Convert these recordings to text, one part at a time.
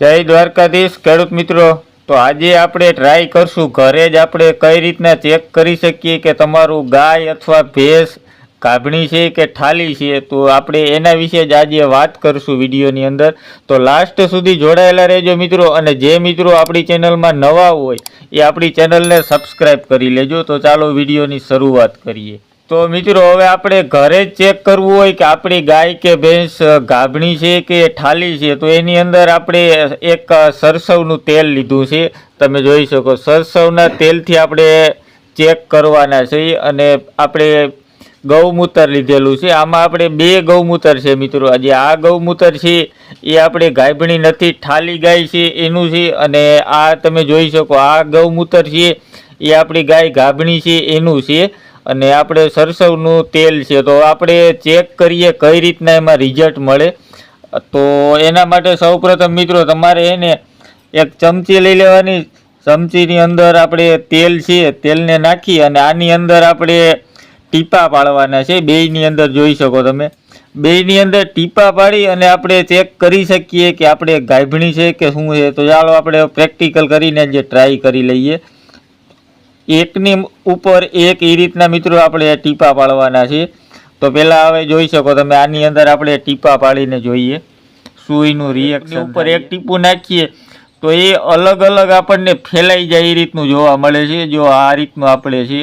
જય દ્વારકાધીશ, ખેડૂત મિત્રો. તો આજે આપણે ટ્રાય કરશું, ઘરે જ આપણે કઈ રીતના ચેક કરી શકીએ કે તમારું ગાય અથવા ભેંસ ગાભણી છે કે ઠાલી છે? તો આપણે એના વિશે જ આજે વાત કરશું વિડીયોની અંદર. તો લાસ્ટ સુધી જોડાયેલા રહેજો મિત્રો, અને જે મિત્રો આપણી ચેનલમાં નવા હોય, એ આપણી ચેનલને સબસ્ક્રાઈબ કરી લેજો. તો ચાલો વિડીયોની શરૂઆત કરીએ. તો મિત્રો, હવે આપણે ઘરે ચેક કરવું હોય કે આપણી ગાય કે ભેંસ ગાભણી છે કે ઠાલી છે, તો એની અંદર આપણે એક સરસવનું તેલ લીધું છે. તમે જોઈ શકો, સરસવના તેલથી આપણે ચેક કરવાના છે અને આપણે ગૌમૂત્ર લીધેલું છે. આમાં આપણે બે ગૌમૂત્ર છે મિત્રો. આજે આ ગૌમૂત્ર છે, એ આપણે ગાભણી નથી, ઠાલી ગાય છે, એનું છે અને આ તમે જોઈ શકો, આ ગૌમૂત્ર છે, એ આપણી ગાય ગાભણી છે, એનું છે. અને આપણે સરસવનું તેલ છે, તો આપણે ચેક કરીએ કઈ રીતના એમાં રિઝલ્ટ મળે. તો એના માટે સૌપ્રથમ મિત્રો, તમારે એને એક ચમચી લઈ લેવાની. ચમચીની અંદર આપણે તેલ છે, તેલને નાખી અને આની અંદર આપણે ટીપા પાડવાના છે. બેયની અંદર જોઈ શકો તમે. બેયની અંદર ટીપા પાડી અને આપણે ચેક કરી શકીએ કે આપણે ગાભણી છે કે શું છે. તો ચાલો આપણે પ્રેક્ટિકલ કરીને જે ટ્રાય કરી લઈએ. એકની ઉપર એક એ રીતના મિત્રો આપણે ટીપા પાડવાના છે. તો પહેલાં હવે જોઈ શકો તમે આની અંદર આપણે ટીપા પાડીને જોઈએ. સુઈનું રિએક્શન ઉપર એક ટીપું નાખીએ તો એ અલગ અલગ આપણને ફેલાઈ જાય એ રીતનું જોવા મળે છે જો આ રીતનું આપણે છે.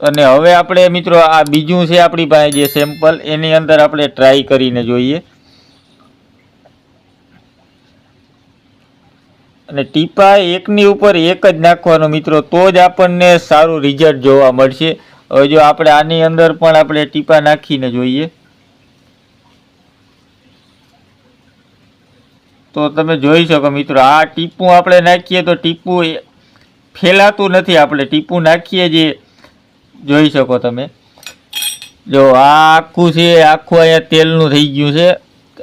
અને હવે આપણે મિત્રો આ બીજું છે આપણી પાસે જે સેમ્પલ એની અંદર આપણે ટ્રાય કરીને જોઈએ. અને ટીપા એકની ઉપર એક જ નાખવાનો મિત્રો, તો જ આપણને સારું રિઝલ્ટ જોવા મળશે. હવે જો આપણે આની અંદર પણ આપણે ટીપા નાખીને જોઈએ. તો તમે જોઈ શકો મિત્રો, આ ટીપું આપણે નાખીએ તો ટીપું ફેલાતું નથી. આપણે ટીપું નાખીએ જે જોઈ શકો તમે. જો આ આખું છે, આખું અહીંયા તેલનું થઈ ગયું છે.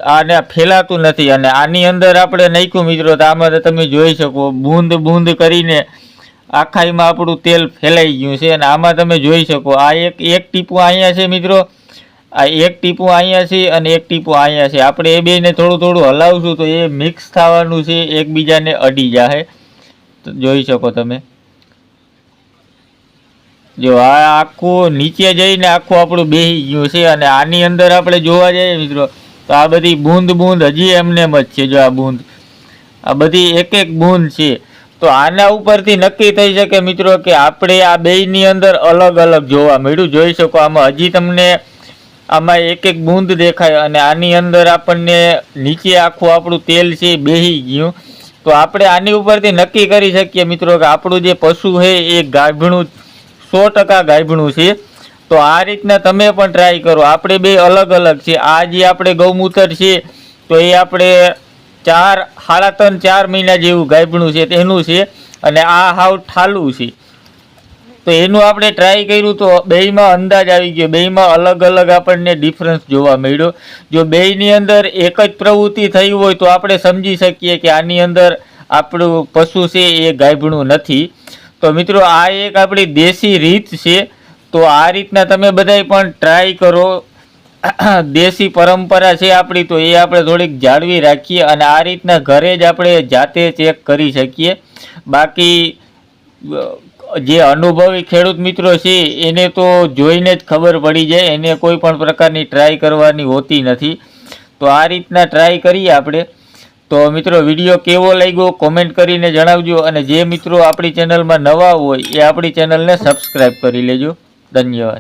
આને ફેલાતું નથી અને આની અંદર આપણે નાખ્યું મિત્રો, તો આમાં તમે જોઈ શકો, બૂંદ બૂંદ કરીને આખાઈમાં આપણું તેલ ફેલાઈ ગયું છે અને આમાં તમે જોઈ શકો, આ એક એક ટીપું અહીંયા છે મિત્રો, આ એક ટીપું અહીંયા છે અને એક ટીપું અહીંયા છે. આપણે એ બેને થોડું થોડું હલાવશું તો એ મિક્સ થવાનું છે, એકબીજાને અડી જાહે. જોઈ શકો તમે. જો આ આખું નીચે જઈને આખું આપણું બેસી ગયું છે અને આની અંદર આપણે જોવા જઈએ મિત્રો તો આ બધી બૂંદ બૂંદ હજી એમને જ છે જો આ બૂંદ. આ બધી એક એક બૂંદ છે. તો આના ઉપરથી નક્કી થઈ શકે મિત્રો કે આપણે આ બેયની અંદર અલગ અલગ જોવા મળ્યું. જોઈ શકો આમાં હજી તમને આમાં એક એક બૂંદ દેખાય અને આની અંદર આપણને નીચે આખું આપણું તેલ છે બેહી ગયું. તો આપણે આની ઉપરથી નક્કી કરી શકીએ મિત્રો કે આપણું જે પશુ છે એ ગાભણું સો ટકા ગાભણું છે. તો આ રીતના તમે પણ ટ્રાય કરો. આપણે બે અલગ અલગ છે આ જે આપણે ગૌમૂત્ર છે, તો એ આપણે ચાર, સાડા ત્રણ, ચાર મહિના જેવું ગાયબણું છે, તેનું છે અને આ હાવ ઠાલું છે. તો એનું આપણે ટ્રાય કર્યું તો બેયમાં અંદાજ આવી ગયો. બેયમાં અલગ અલગ આપણને ડિફરન્સ જોવા મળ્યો. જો બેયની અંદર એક જ પ્રવૃત્તિ થઈ હોય તો આપણે સમજી શકીએ કે આની અંદર આપણું પશુ છે એ ગાયબણું નથી. તો મિત્રો, આ એક આપણી દેશી રીત છે. તો આ રીતના તમે બધાય પણ ટ્રાય કરો. દેશી પરંપરા છે આપણી તો એ આપણે થોડીક જાળવી રાખીએ અને આ રીતના ઘરે જ આપણે જાતે ચેક કરી શકીએ. બાકી, જે અનુભવી ખેડૂત મિત્રો છે, એને તો જોઈને જ ખબર પડી જાય, એને કોઈ પણ પ્રકારની ટ્રાય કરવાની હોતી નથી. તો આ રીતના ટ્રાય કરીએ આપણે. તો મિત્રો, વીડિયો કેવો લાગ્યો કોમેન્ટ કરીને જણાવજો અને જે મિત્રો આપણી ચેનલમાં નવા હોય, એ આપણી ચેનલને સબસ્ક્રાઈબ કરી લેજો. Đinh rồi